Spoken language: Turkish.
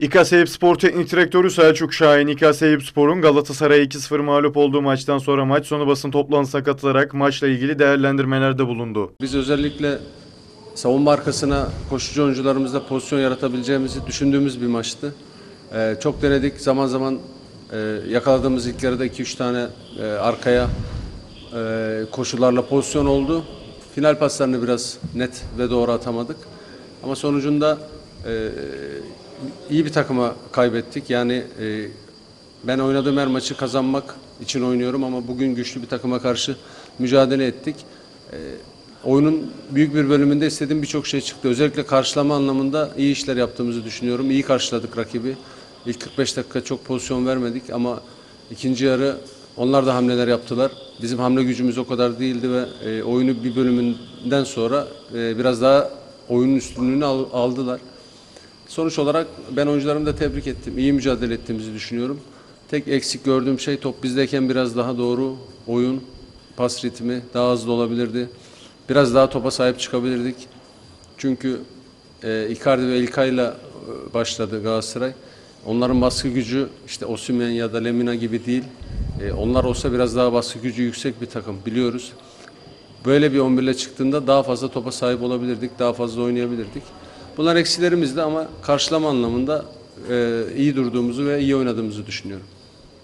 İKA Eyüp Spor Teknik Direktörü Selçuk Şahin, İKA Eyüp Spor'un Galatasaray'a 2-0 mağlup olduğu maçtan sonra maç sonu basın toplantısına katılarak maçla ilgili değerlendirmelerde bulundu. Biz özellikle savunma arkasına koşucu oyuncularımızla pozisyon yaratabileceğimizi düşündüğümüz bir maçtı. Ee, çok denedik. Zaman zaman e, yakaladığımız ilk yarıda 2-3 tane e, arkaya e, koşularla pozisyon oldu. Final paslarını biraz net ve doğru atamadık. Ama sonucunda e, iyi bir takıma kaybettik. Yani e, ben oynadığım her maçı kazanmak için oynuyorum ama bugün güçlü bir takıma karşı mücadele ettik. E, oyunun büyük bir bölümünde istediğim birçok şey çıktı. Özellikle karşılama anlamında iyi işler yaptığımızı düşünüyorum. İyi karşıladık rakibi. İlk 45 dakika çok pozisyon vermedik ama ikinci yarı onlar da hamleler yaptılar. Bizim hamle gücümüz o kadar değildi ve e, oyunu bir bölümünden sonra e, biraz daha oyunun üstünlüğünü al- aldılar. Sonuç olarak ben oyuncularımı da tebrik ettim. İyi mücadele ettiğimizi düşünüyorum. Tek eksik gördüğüm şey top bizdeyken biraz daha doğru oyun, pas ritmi daha hızlı olabilirdi. Biraz daha topa sahip çıkabilirdik. Çünkü e, Icardi ve İlkay'la e, başladı Galatasaray. Onların baskı gücü işte Osimhen ya da Lemina gibi değil. E, onlar olsa biraz daha baskı gücü yüksek bir takım biliyoruz. Böyle bir 11 ile çıktığında daha fazla topa sahip olabilirdik, daha fazla oynayabilirdik. Bunlar eksilerimizdi ama karşılama anlamında e, iyi durduğumuzu ve iyi oynadığımızı düşünüyorum.